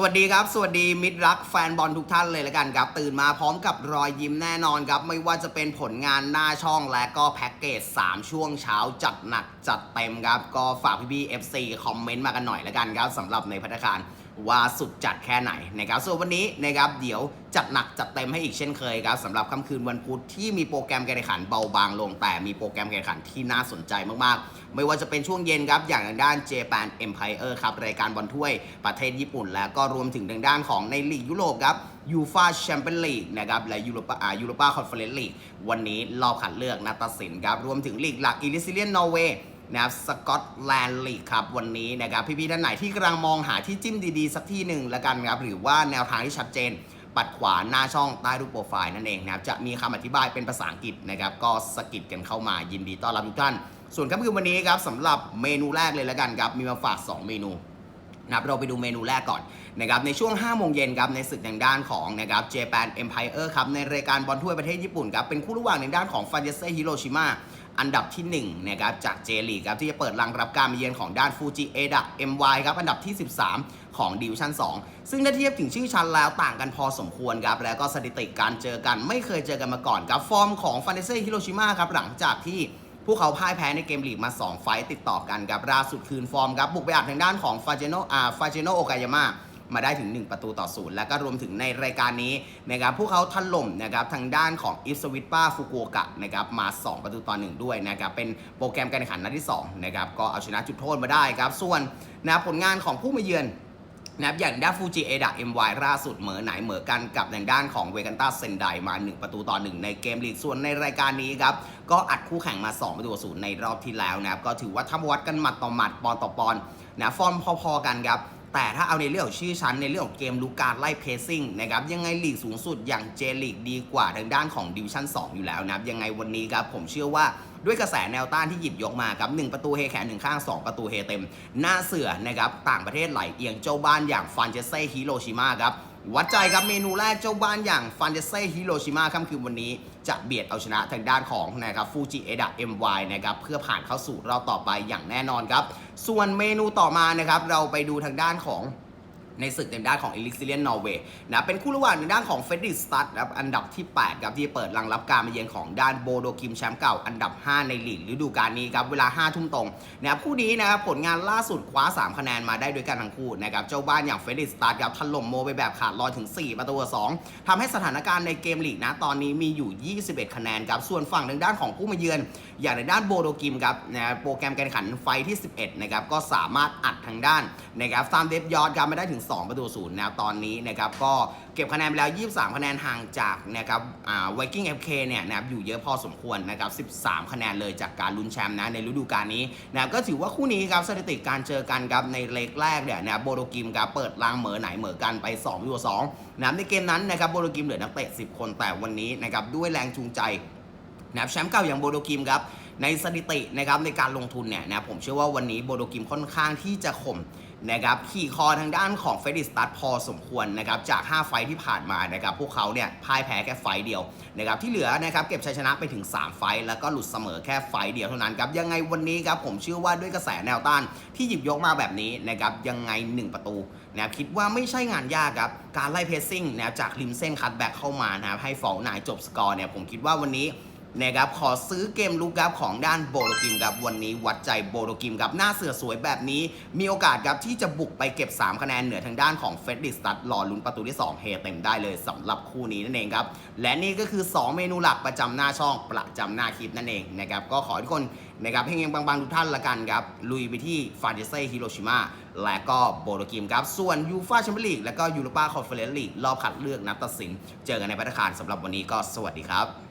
สวัสดีครับ สวัสดีมิตรรักแฟนบอลทุกท่านเลยละกันครับ ตื่นมาพร้อมกับรอยยิ้มแน่นอนครับ ไม่ว่าจะเป็นผลงานหน้าช่องและก็แพ็กเกจ 3 ช่วงเช้าจัดหนักจัดเต็มครับ ก็ฝากพี่ๆ FC คอมเมนต์มากันหน่อยละกันครับสำหรับในพัฒการว่าสุดจัดแค่ไหนนะครับส่วนวันนี้นะครับเดี๋ยวจัดหนักจัดเต็มให้อีกเช่นเคยครับสำหรับค่ำคืนวันพุธที่มีโปรแกรมการแข่งขันเบาบางลง แต่มีโปรแกรมการแข่งขันที่น่าสนใจมากๆ ไม่ว่าจะเป็นช่วงเย็นครับ อย่างทางด้าน Japan Empire ครับ รายการบอลถ้วยประเทศญี่ปุ่น แล้วก็รวมถึงทางด้านของในลีกยุโรปครับยูฟาแชมเปี้ยนลีกนะครับและยูโรปาอายูโรปาคอนเฟอเรนซ์ลีกวันนี้รอบคัดเลือกนัดตัดสินครับ รวมถึงลีกหลักอิลิซิเลียนนอร์เวย์นะครับสกอตแลนด์ลีกครับ วันนี้นะครับ พี่ๆท่านไหนที่กำลังมองหาที่จิ้มดีๆ สักที่หนึ่งล้วกันครับ หรือว่าแนวทางที่ชัดเจน ปัดขวาหน้าช่องใต้รูปโปรไฟล์นั่นเองนะครับ จะมีคำอธิบายเป็นภาษาอังกฤษนะครับ ก็สกิดกันเข้ามายินดีต้อนรับทุกท่าน ส่วนค่ำคืนวันนี้ครับสำหรับเมนูแรกเลยแล้วกันครับมีมาฝาก 2 เมนูนะครับเราไปดูเมนูแรกก่อนนะครับในช่วง 5 โมงเย็นครับในศึกทางด้านของนะครับ Japan Empire ครับในรายการบอลถ้วยประเทศญี่ปุ่นครับเป็นคู่ระหว่างในด้านของฟันเจเซ่ฮิโรชิมาอันดับที่1นะครับจากเจลีครับที่จะเปิดรังรับการมาเยือนของด้านฟูจิเอดะ MY ครับอันดับที่ 13 ของดิวชั่น 2 ซึ่งถ้าเทียบถึงชื่อชั้นแล้วต่างกันพอสมควรครับแล้วก็สถิติการเจอกันไม่เคยเจอกันมาก่อนครับฟอร์มของฟันเจเซ่ฮิโรชิมาครับหลังจากที่ พวกเขาพ่ายแพ้ในเกมลีกมา 2 ไฟต์ติดต่อกันครับล่าสุดคืนฟอร์มครับ บุกไปอัดทางด้านของฟาเจโนอาฟาเจโนโอกายาม่ามาได้ถึง 1 ประตูต่อศูนย์แล้วก็รวมถึงในรายการนี้นะครับพวกเขาถล่มนะครับทางด้านของอิสวิตป้าฟุกุโอกะนะครับมา 2 ประตูต่อ 1 ด้วยนะครับเป็นโปรแกรมการแข่งขันนัดที่2นะครับก็เอาชนะจุดโทษมาได้ครับส่วนนะผลงานของผู้มาเยือน นะครับอย่างด้านฟูจิเอดะ MY ล่าสุดเหมือไหนเหมือกันกับทางด้านของเวกันตาเซนไดมา 1 ประตูต่อ 1 ในเกมลีกส่วนในรายการนี้ครับ ก็อัดคู่แข่งมา 2 ประตูศูนย์ในรอบที่แล้วนะครับ ก็ถือว่าถ้าวัดกันหมัดต่อหมัดปอนต่อปอนนะฟอร์มพอๆกันครับ แต่ถ้าเอาในเรื่องของชื่อชั้นในเรื่องของเกมลูกการไล่เพรสซิ่งนะครับยังไงลีกสูงสุดอย่างเจลีกดีกว่าทางด้านของดิวิชั่น2 อยู่แล้วนะครับยังไงวันนี้ครับผมเชื่อว่าด้วยกระแสแนวต้านที่หยิบยกมาครับ1ประตูเฮแขนหนึ่งข้าง 2 ประตูเฮเต็ม หน้าเสือนะครับต่างประเทศไหลเอียงเจ้าบ้านอย่างฟันเจเซ่ฮิโรชิมาครับ วัดใจครับเมนูแรกเจ้าบ้านอย่างฟันเดเซ่ฮิโรชิมาค่ำคืนวันนี้ จะเบียดเอาชนะทางด้านของนะครับฟูจิเอดะ MY นะครับเพื่อผ่านเข้าสู่รอบต่อไปอย่างแน่นอนครับ ส่วนเมนูต่อมานะครับเราไปดูทางด้านของ ในศึกในด้านของ e l i x i l i a n Norway นะเป็นคู่ระหว่างในด้านของเฟดดิสตัดครับอันดับที่ 8 ครับ ที่เปิดรังรับการมาเยือนของด้านโบโดคิมแชมป์เก่าอันดับ 5 ในลีกฤดูกาลนี้ครับ เวลา 5 ทุ่มตรงนะครับคู่นี้นะครับผลงานล่าสุดคว้า 3 คะแนนมาได้ด้วยกันทั้งคู่นะครับเจ้าบ้านอย่างเฟดดิสตัดครับถล่มโมไปแบบขาดลอยถึง 4 ประตูต่อ2ทำให้สถานการณ์ในเกมลีกนะตอนนี้มีอยู่ 21 คะแนนครับส่วนฝั่งทางด้านของผู้มาเยือน อย่างในด้านโบโดกิมครับนะโปรแกรมการแข่งขันไฟที่ 11นะครับก็สามารถอัดทางด้านนะครับตามเดฟยอดครับมาได้ถึง2 ประตูศูนย์นะครับตอนนี้นะครับก็เก็บคะแนนไปแล้ว 23 คะแนนห่างจากนะครับอ่าไวกิ้งเอฟเคเนี่ยนะครับอยู่เยอะพอสมควรนะครับ13 คะแนนเลยจากการลุ้นแชมป์นะในฤดูกาลนี้นะครับก็ถือว่าคู่นี้ครับสถิติการเจอกันครับในเลกแรกเนี่ยนะครับโบโดกิมครับเปิดรางเหมือไหนเหมือกันไป2ประตูต่อ2นะครับในเกมนั้นนะครับโบโดกิมเหลือนักเตะ10 คนแต่วันนี้นะครับด้วยแรงจูงใจนะครับแชมป์เก่าอย่างโบโดกิมครับ ในสถิตินะครับในการลงทุนเนี่ยนะครับผมเชื่อว่าวันนี้โบโดกิมค่อนข้างที่จะข่มนะครับขี่คอทางด้านของเฟรดิสตัดพอสมควรนะครับจาก 5 ไฟที่ผ่านมานะครับพวกเขาเนี่ยพ่ายแพ้แค่ไฟเดียวนะครับที่เหลือนะครับเก็บชัยชนะไปถึง 3 ไฟแล้วก็หลุดเสมอแค่ไฟเดียวเท่านั้นครับยังไงวันนี้ครับผมเชื่อว่าด้วยกระแสแนวต้านที่หยิบยกมาแบบนี้นะครับยังไง 1 ประตูนะครับคิดว่าไม่ใช่งานยากครับการไล่เพสซิ่งนะจากริมเส้นคัตแบ็กเข้ามานะครับให้ฟอลนายจบสกอร์เนี่ยผมคิดว่าวันนี้ นะครับขอซื้อเกมลุกครับของด้านโบโลกิมครับวันนี้วัดใจโบโลกิมครับหน้าเสือสวยแบบนี้ มีโอกาสครับที่จะบุกไปเก็บ 3 คะแนนเหนือทางด้านของเฟดดิสตัดรอลุ้นประตูที่ 2 เฮเต็มได้เลยสำหรับคู่นี้นั่นเองครับ และนี่ก็คือ 2 เมนูหลักประจำหน้าช่องประจำหน้าคลิปนั่นเองนะครับก็ขอให้ทุกคนนะครับเฮงๆบางๆทุกท่านละกันครับลุยไปที่ฟาเจเซ่ฮิโรชิมาและก็โบโลกิมครับส่วนยูฟาแชมเปี้ยนลีกและก็ยูโรปาคอนเฟอเรนซ์ลีกรอบคัดเลือกนัดตัดสิน เจอกันในพัฒคารสำหรับวันนี้ก็สวัสดีครับ